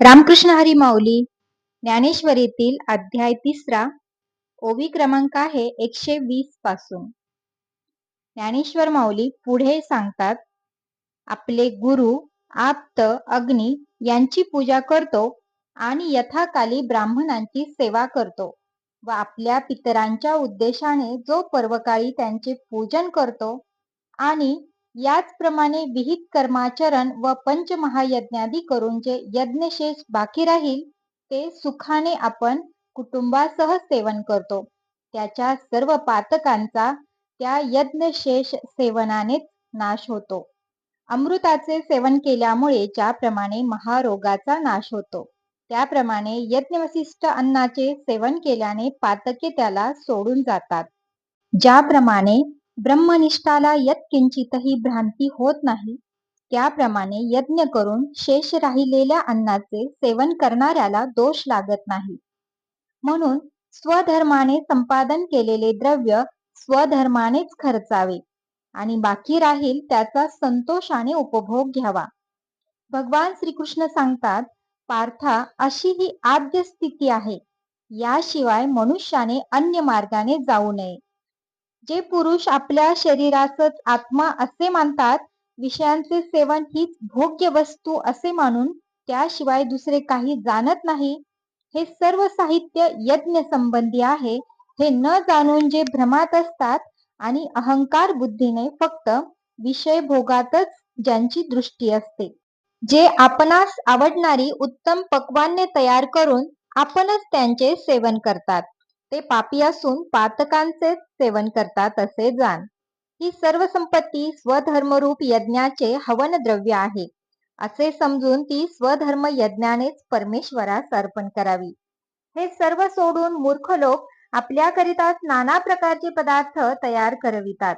रामकृष्ण हरी माऊली ज्ञानेश्वरीतील अध्याय तिसरा ओवी क्रमांक आहे एकशे वीसपासून. ज्ञानेश्वर माऊली पुढे सांगतात आपले गुरु आप्त अग्नी यांची पूजा करतो आणि यथाकाली ब्राह्मणांची सेवा करतो व आपल्या पितरांच्या उद्देशाने जो पर्वकाळी त्यांचे पूजन करतो आणि याचप्रमाणे विहित कर्माचरण व पंचमहायज्ञादी करून जे यज्ञशेष बाकी राहील ते सुखाने आपण कुटुंबासह सेवन करतो. त्याच्या सर्व पातकांचा त्या यज्ञशेष सेवनानेच नाश होतो. अमृताचे सेवन केल्यामुळे ज्याप्रमाणे महारोगाचा नाश होतो त्याप्रमाणे यज्ञवशिष्ट अन्नाचे सेवन केल्याने पातके त्याला सोडून जातात. ज्याप्रमाणे ब्रह्मनिष्ठाला यत्किंचितही भ्रांती होत नाही त्याप्रमाणे यज्ञ करून शेष राहिलेल्या अन्नाचे सेवन करणाऱ्याला दोष लागत नाही. म्हणून स्वधर्माने संपादन केलेले द्रव्य स्वधर्मानेच खर्चावे आणि बाकी राहील त्याचा संतोषाने उपभोग घ्यावा. भगवान श्रीकृष्ण सांगतात पार्था अशी ही आद्य स्थिती आहे याशिवाय मनुष्याने अन्य मार्गाने जाऊ नये. जे पुरुष आपल्या शरीरासच आत्मा असे मानतात विषयांचे सेवन हीच भोग्य वस्तू असे मानून त्याशिवाय दुसरे काही जाणत नाही हे सर्व साहित्य यज्ञ संबंधी आहे हे न जाणून जे भ्रमात असतात आणि अहंकार बुद्धीने फक्त विषय भोगातच ज्यांची दृष्टी असते. जे आपणास आवडणारी उत्तम पक्वान्य तयार करून आपणच त्यांचे सेवन करतात. ते पापी असून पातकांचे सेवन करतात असे जाण. ही सर्व संपत्ती स्वधर्मरूप यज्ञाचे हवन द्रव्य आहे. असे समजून ती स्वधर्म यज्ञानेच परमेश्वरास अर्पण करावी. हे सर्व सोडून मूर्ख लोक आपल्याकरिताच नाना प्रकारचे पदार्थ तयार करवितात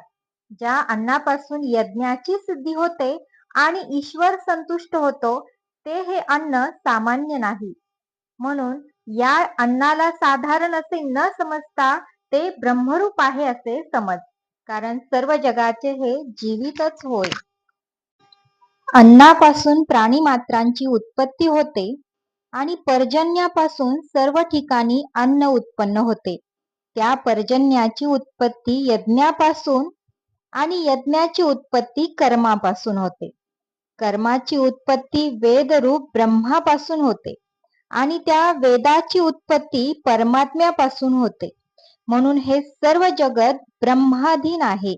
ज्या अन्नापासून यज्ञाची सिद्धी होते आणि ईश्वर संतुष्ट होतो ते हे अन्न सामान्य नाही. म्हणून या अन्नाला साधारण असे न समजता ते ब्रह्मरूप आहे असे समज. कारण सर्व जगाचे हे जीवितच होय. अन्नापासून प्राणी मात्रांची उत्पत्ती होते आणि पर्जन्यापासून सर्व ठिकाणी अन्न उत्पन्न होते. त्या पर्जन्याची उत्पत्ती यज्ञापासून आणि यज्ञाची उत्पत्ती कर्मापासून होते. कर्माची उत्पत्ती वेदरूप ब्रह्मापासून होते. आणि त्या वेदाची उत्पत्ती परमात्म्यापासून होते. म्हणून हे सर्व जगत ब्रह्माधीन आहे.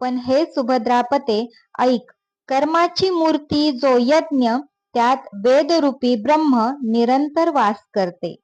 पण हे सुभद्रापते ऐक कर्माची मूर्ती जो यज्ञ त्यात वेदरूपी ब्रह्म निरंतर वास करते.